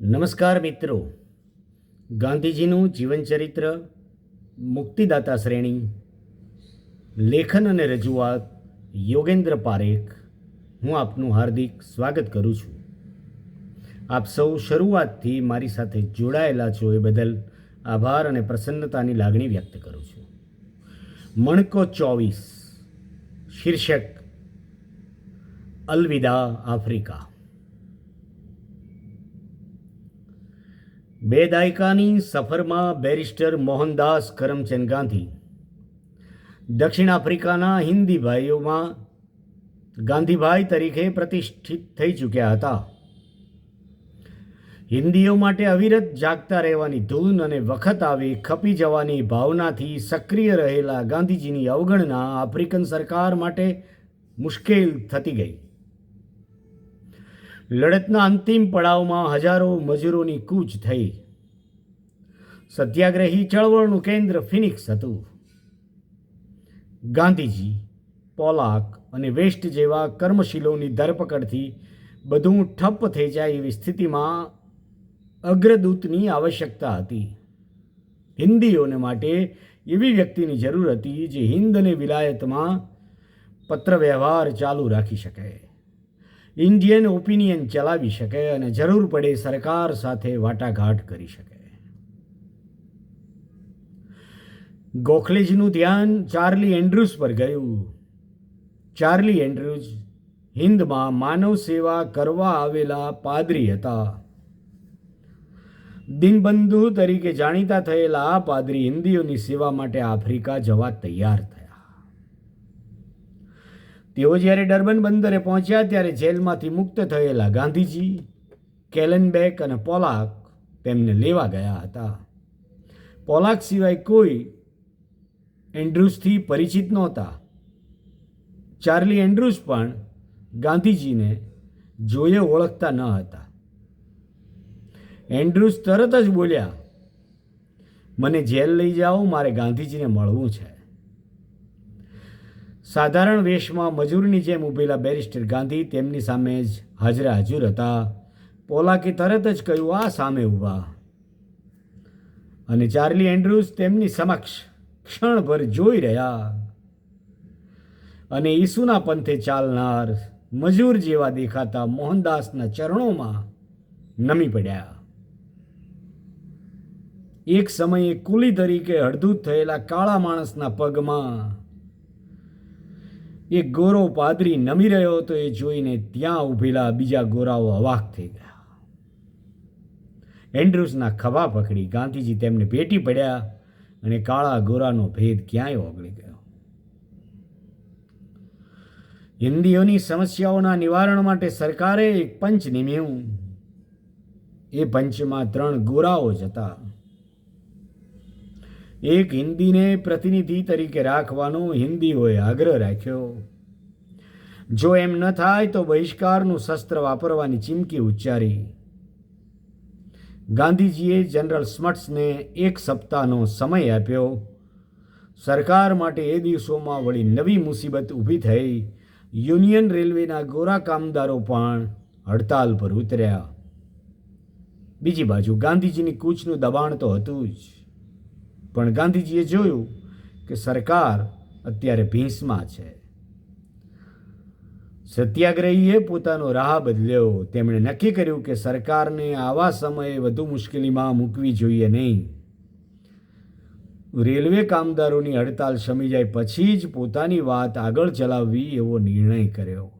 નમસ્કાર મિત્રો. ગાંધીજીનું જીવનચરિત્ર, મુક્તિદાતા શ્રેણી, લેખન અને રજૂઆત, યોગેન્દ્ર પારેખ, હું આપનું હાર્દિક સ્વાગત કરું છું. આપ સૌ શરૂઆતથી મારી સાથે જોડાયેલા છો એ બદલ આભાર અને પ્રસન્નતાની લાગણી વ્યક્ત કરું છું. મણકો ચોવીસ, શીર્ષક, અલવિદા આફ્રિકા. બે દાયકાની સફરમાં બેરિસ્ટર મોહનદાસ કરમચંદ ગાંધી. દક્ષિણ આફ્રિકાના હિન્દી ભાઈઓમાં ગાંધીભાઈ તરીકે પ્રતિષ્ઠિત થઈ ચૂક્યા હતા. હિન્દીઓ માટે અવિરત જાગતા રહેવાની ધૂન અને વખત આવે ખપી જવાની ભાવનાથી સક્રિય રહેલા ગાંધીજીની અવગણના આફ્રિકન સરકાર માટે મુશ્કેલ થતી ગઈ. લડતના અંતિમ પડાવમાં હજારો મજૂરોની કૂચ થઈ. સત્યાગ્રહી ચળવળનું કેન્દ્ર ફિનિક્સ હતું. ગાંધીજી, પોલાક અને વેસ્ટ જેવા કર્મશીલોની ધરપકડથી બધું ઠપ્પ થઈ જાય એવી સ્થિતિમાં અગ્રદૂતની આવશ્યકતા હતી. હિન્દીઓને માટે એવી વ્યક્તિની જરૂર હતી જે હિન્દ અને વિલાયતમાં પત્રવ્યવહાર ચાલુ રાખી શકે. ઇન્ડિયન ઓપિનિયન ચલાવી શકે અને જરૂર પડે સરકાર સાથે વાટાઘાટ કરી શકે. ગોખલેજીનું ધ્યાન ચાર્લી એન્ડ્રુઝ પર ગયું. ચાર્લી એન્ડ્રુઝ હિન્દમાં માનવ સેવા કરવા આવેલા પાદરી હતા. દિનબંધુ તરીકે જાણીતા થયેલા આ પાદરી હિન્દીઓની સેવા માટે આફ્રિકા જવા તૈયાર થયા. તેઓ જ્યારે ડર્બન બંદરે પહોંચ્યા ત્યારે જેલમાંથી મુક્ત થયેલા ગાંધીજી કેલનબેક અને પોલાક તેમને લેવા ગયા હતા. પોલાક સિવાય કોઈ એન્ડ્રુસથી પરિચિત નહોતા. ચાર્લી એન્ડ્રુસ પણ ગાંધીજીને જોયે ઓળખતા ન હતા. એન્ડ્રુસ તરત જ બોલ્યા, મને જેલ લઈ જાઓ, મારે ગાંધીજીને મળવું છે. સાધારણ વેશમાં મજૂરની જેમ ઊભેલા બેરિસ્ટર ગાંધી તેમની સામે જ હાજરા હાજર હતા. પોલાકે તરત જ કહ્યું, આ સામે ઊભા. અને ચાર્લી એન્ડ્રુઝ તેમની સમક્ષ ક્ષણભર જોઈ રહ્યા. અને ઈસુના પંથે ચાલનાર મજૂર જેવા દેખાતા મોહનદાસના ચરણોમાં નમી પડ્યા. એક સમયે કુલી તરીકે હળદૂત થયેલા કાળા માણસના પગમાં એક ગોરો પાદરી નમી રહ્યો હતો, એ જોઈને ત્યાં ઊભેલા બીજા ગોરાઓ અવાક થઈ ગયા. એન્ડ્રુસના ખભા પકડી ગાંધીજી તેમને ભેટી પડ્યા અને કાળા ગોરાનો ભેદ ક્યાંય ઓગળી ગયો. હિન્દીઓની સમસ્યાઓના નિવારણ માટે સરકારે એક પંચ નિમ્યું. એ પંચમાં ત્રણ ગોરાઓ જ હતા. એક હિન્દીને પ્રતિનિધિ તરીકે રાખવાનો હિન્દીઓએ આગ્રહ રાખ્યો. જો એમ ન થાય તો બહિષ્કારનું શસ્ત્ર વાપરવાની ચીમકી ઉચ્ચારી. ગાંધીજીએ જનરલ સ્મટ્સને એક સપ્તાહનો સમય આપ્યો. સરકાર માટે એ દિવસોમાં વળી નવી મુસીબત ઊભી થઈ. યુનિયન રેલવેના ગોરા કામદારો પણ હડતાલ પર ઉતર્યા. બીજી બાજુ ગાંધીજીની કૂચનું દબાણ તો હતું જ. પણ ગાંધીજીએ જોયું કે સરકાર અત્યારે ભીંસમાં છે. સત્યાગ્રહીએ પોતાનો રાહ બદલ્યો. તેમણે નક્કી કર્યું કે સરકારને આવા સમયે વધુ મુશ્કેલીમાં મૂકવી જોઈએ નહીં. રેલવે કામદારોની હડતાલ શમી જાય પછી જ પોતાની વાત આગળ ચલાવવી એવો નિર્ણય કર્યો.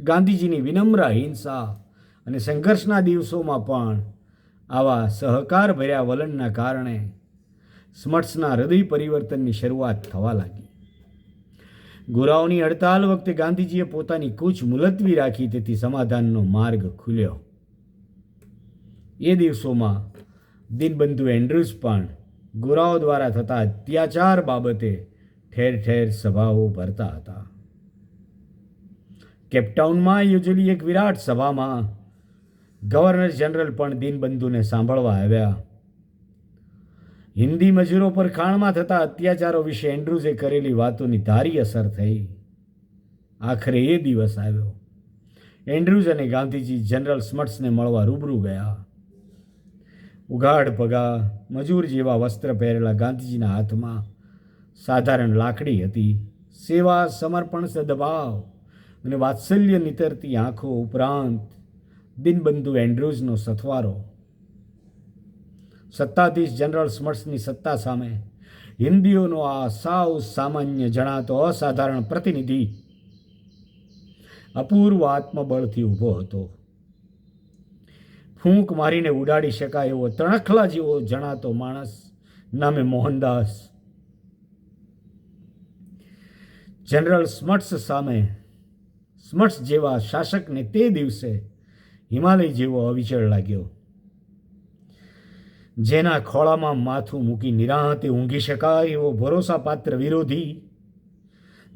ગાંધીજીની વિનમ્ર હિંસા અને સંઘર્ષના દિવસોમાં પણ આવા સહકાર ભર્યા વલણના કારણે સ્મટ્સના હૃદય પરિવર્તનની શરૂઆત થવા લાગી. ગોરાઓની હડતાલ વખતે ગાંધીજીએ પોતાની કૂચ મુલતવી રાખી તેથી સમાધાનનો માર્ગ ખુલ્યો. એ દિવસોમાં દિનબંધુ એન્ડ્રુઝ પણ ગોરાઓ દ્વારા થતા અત્યાચાર બાબતે ઠેર ઠેર સભાઓ ભરતા હતા. કેપટાઉનમાં યોજેલી એક વિરાટ સભામાં ગવર્નર જનરલ પણ દીનબંધુને સાંભળવા આવ્યા. હિન્દી મજૂરો પર ખાણમાં થતા અત્યાચારો વિશે એન્ડ્રુઝે કરેલી વાતોની ધારી અસર થઈ. આખરે એ દિવસ આવ્યો. એન્ડ્રુઝ અને ગાંધીજી જનરલ સ્મટ્સને મળવા રૂબરૂ ગયા. ઉઘાડ પગા, મજૂર જેવા વસ્ત્ર પહેરેલા ગાંધીજીના હાથમાં સાધારણ લાકડી હતી. સેવા, સમર્પણ, સદભાવ અને વાત્સલ્ય નીતરતી આંખો ઉપરાંત દિનબંધુ એન્ડ્રુઝનો સથવારો. સત્તાધીશ જનરલ સ્મર્ટ્સની સત્તા સામે હિન્દીઓનો આ સાવ સામાન્ય જણાતો અસાધારણ પ્રતિનિધિ અપૂર્વ આત્મબળથી ઊભો હતો. ફૂંક મારીને ઉડાડી શકાય એવો તણખલા જેવો જણાતો માણસ નામે મોહનદાસ. જનરલ સ્મટ્સ સામે સ્મટ્સ જેવા શાસકને તે દિવસે હિમાલય જેવો અવિચળ લાગ્યો. જેના ખોળામાં માથું મૂકી નિરાંતે ઊંઘી શકાય એવો ભરોસાપાત્ર વિરોધી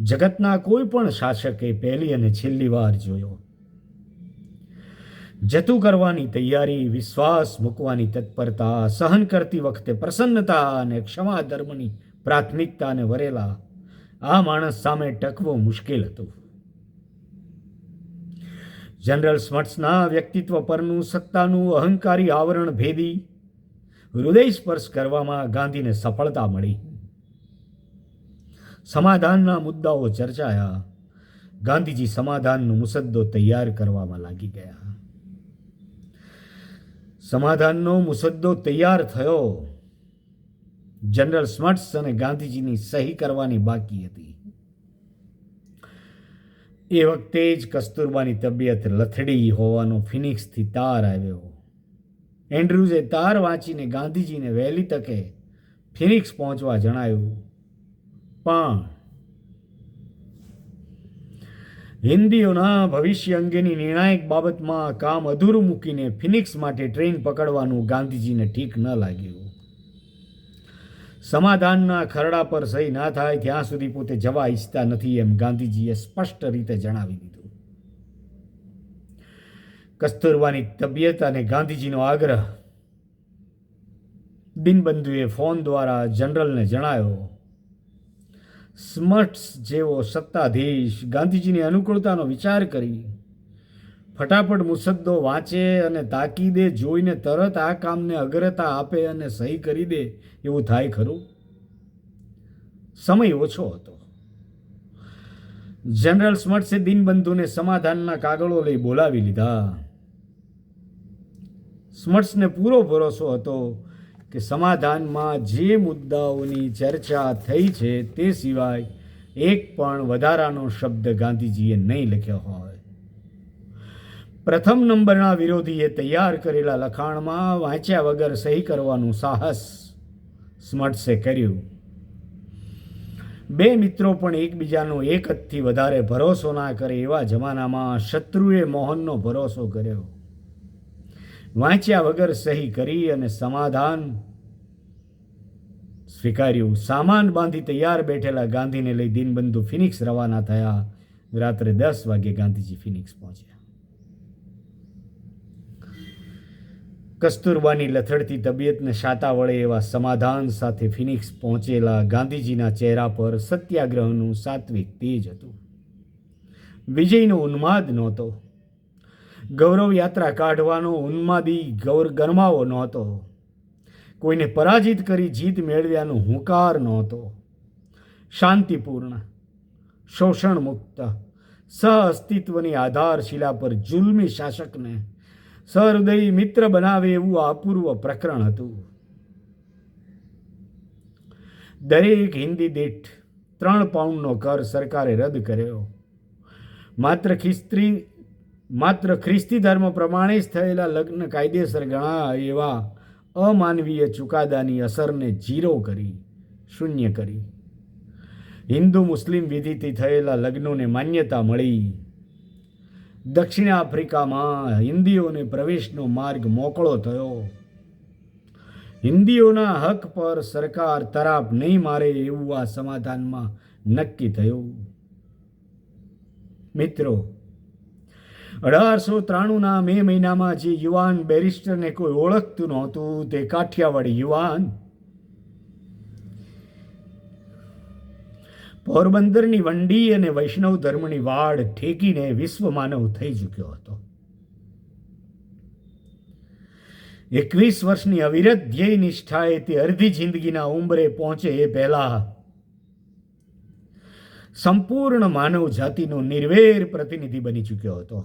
જગતના કોઈ પણ શાસકે પહેલી અને છેલ્લી વાર જોયો. જતું કરવાની તૈયારી, વિશ્વાસ મૂકવાની તત્પરતા, સહન કરતી વખતે પ્રસન્નતા અને ક્ષમા ધર્મની પ્રાથમિકતાને વરેલા આ માણસ સામે ટકવો મુશ્કેલ હતું. જનરલ સ્મટ્સના વ્યક્તિત્વ પરનું સત્તાનું અહંકારી આવરણ ભેદી હૃદય સ્પર્શ કરવામાં ગાંધીને સફળતા મળી. સમાધાનના મુદ્દાઓ ચર્ચાયા. ગાંધીજી સમાધાનનો મુસદ્દો તૈયાર કરવામાં લાગી ગયા. સમાધાનનો મુસદ્દો તૈયાર થયો. જનરલ સ્મટ્સ અને ગાંધીજીની સહી કરવાની બાકી હતી. એ વખતે જ કસ્તુરબાની તબિયત લથડી હોવાનો ફિનિક્સથી તાર આવ્યો. એન્ડ્રુઝે તાર વાંચીને ગાંધીજીને વહેલી તકે ફિનિક્સ પહોંચવા જણાવ્યું પણ હિન્દીઓના ભવિષ્ય અંગેની નિર્ણાયક બાબતમાં કામ અધૂરું મૂકીને ફિનિક્સ માટે ટ્રેન પકડવાનું ગાંધીજીને ઠીક ન લાગ્યું. સમાધાનના ખરડા પર સહી ના થાય, ત્યાં સુધી પોતે જવા ઈચ્છતા નથી એમ ગાંધીજીએ સ્પષ્ટ રીતે જણાવી દીધું. કસ્તુરબાની તબિયત અને ગાંધીજીનો આગ્રહ. દિનબંધુએ ફોન દ્વારા જનરલને જણાયો, સ્મર્ટ્સ જેવો સત્તાધીશ. ગાંધીજીની અનુકૂળતાનો વિચાર કરી ફટાફટ મુસદ્દો વાંચે અને તાકીદે જોઈને તરત આ કામને અગ્રતા આપે અને સહી કરી દે, એવું થાય ખરું? સમય ઓછો હતો. જનરલ સ્મટ્સે દિનબંધુને સમાધાનના કાગળો લઈ બોલાવી લીધા. સ્મર્ટ્સને પૂરો ભરોસો હતો કે સમાધાનમાં જે મુદ્દાઓની ચર્ચા થઈ છે તે સિવાય એક પણ વધારાનો શબ્દ ગાંધીજીએ નહીં લખ્યો હોય. પ્રથમ નંબરના વિરોધીએ તૈયાર કરેલા લખાણમાં વાંચ્યા વગર સહી કરવાનું સાહસ સ્મટ્સે કર્યું. બે મિત્રો પણ એકબીજાનો એક હદથી વધારે ભરોસો ના કરે એવા જમાનામાં શત્રુએ મોહનનો ભરોસો કર્યો. વાંચ્યા વગર સહી કરી અને સમાધાન સ્વીકાર્યું. સામાન બાંધી તૈયાર બેઠેલા ગાંધીને લઈ દિનબંધુ ફિનિક્સ રવાના થયા. રાત્રે દસ વાગે ગાંધીજી ફિનિક્સ પહોંચ્યા. કસ્તુરબાની લથડતી તબિયતને શાતા વળે એવા સમાધાન સાથે ફિનિક્સ પહોંચેલા ગાંધીજીના ચહેરા પર સત્યાગ્રહનું સાત્વિક તેજ હતું. વિજયનો ઉન્માદ નહોતો. ગૌરવ યાત્રા કાઢવાનો ઉન્માદી ગૌર ગરમાવો નહોતો. કોઈને પરાજિત કરી જીત મેળવ્યાનો હુંકાર નહોતો. શાંતિપૂર્ણ શોષણ મુક્ત સહ અસ્તિત્વની આધારશિલા પર જુલ્મી શાસકને સહૃદયી મિત્ર બનાવે એવું અપૂર્વ પ્રકરણ હતું. દરેક હિન્દી દીઠ ત્રણ પાઉન્ડનો કર સરકારે રદ કર્યો. માત્ર ખિસ્ત્રી માત્ર ખ્રિસ્તી ધર્મ પ્રમાણે જ થયેલા લગ્ન કાયદેસર ગણા એવા અમાનવીય ચુકાદાની અસરને જીરો કરી, શૂન્ય કરી. હિન્દુ મુસ્લિમ વિધિથી થયેલા લગ્નોને માન્યતા મળી. દક્ષિણ આફ્રિકામાં હિન્દીઓને પ્રવેશનો માર્ગ મોકળો થયો. હિન્દીઓના હક પર સરકાર તરાપ નહીં મારે એવું આ સમાધાનમાં નક્કી થયું. મિત્રો, અઢારસો ત્રાણુંના મે મહિનામાં જે યુવાન બેરિસ્ટરને કોઈ ઓળખતું નહોતું, તે કાઠિયાવાડી યુવાન પોરબંદરની વંડી અને વૈષ્ણવ ધર્મની વાડ ઠેકીને વિશ્વ માનવ થઈ ચૂક્યો હતો. એકવીસ વર્ષની અવિરત ધ્યેય નિષ્ઠાએ તે અડધી જિંદગીના ઉંમરે પહોંચે એ પહેલા સંપૂર્ણ માનવ જાતિનો નિર્વેર પ્રતિનિધિ બની ચૂક્યો હતો.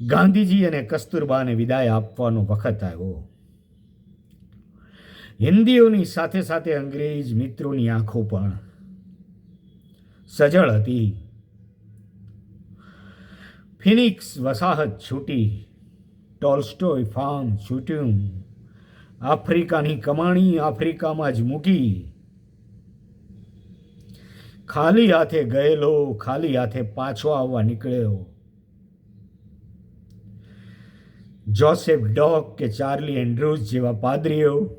ગાંધીજી અને કસ્તુરબાને વિદાય આપવાનો વખત આવ્યો. હિન્દીઓની સાથે સાથે અંગ્રેજ મિત્રોની આંખો પણ સજળ હતી. ફિનિક્સ વસાહત છૂટી, ટોલ્સ્ટોય ફાર્મ છૂટ્યું, આફ્રિકાની કમાણી આફ્રિકામાં જ મૂકી. ખાલી હાથે ગયેલો, ખાલી હાથે પાછો આવવા નીકળ્યો. જોસેફ ડોક કે ચાર્લી એન્ડ્રુઝ જેવા પાદરીઓ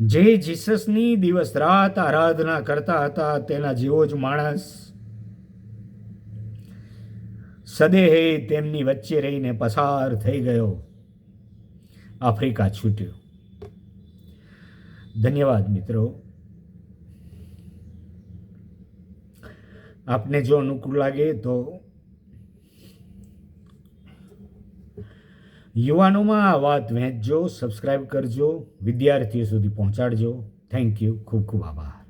જે જીસસની દિવસ રાત આરાધના કરતા હતા, તેના જેવો જ માણસ સદેહે તેમની વચ્ચે રહીને પસાર થઈ ગયો. આફ્રિકા છૂટ્યો. ધન્યવાદ મિત્રો. આપને જો અનુકૂળ લાગે તો યુવાનોમાં આ વાત વહેંચજો સબસ્ક્રાઈબ કરજો વિદ્યાર્થીઓ સુધી પહોંચાડજો. થેન્ક યુ ખૂબ ખૂબ આભાર.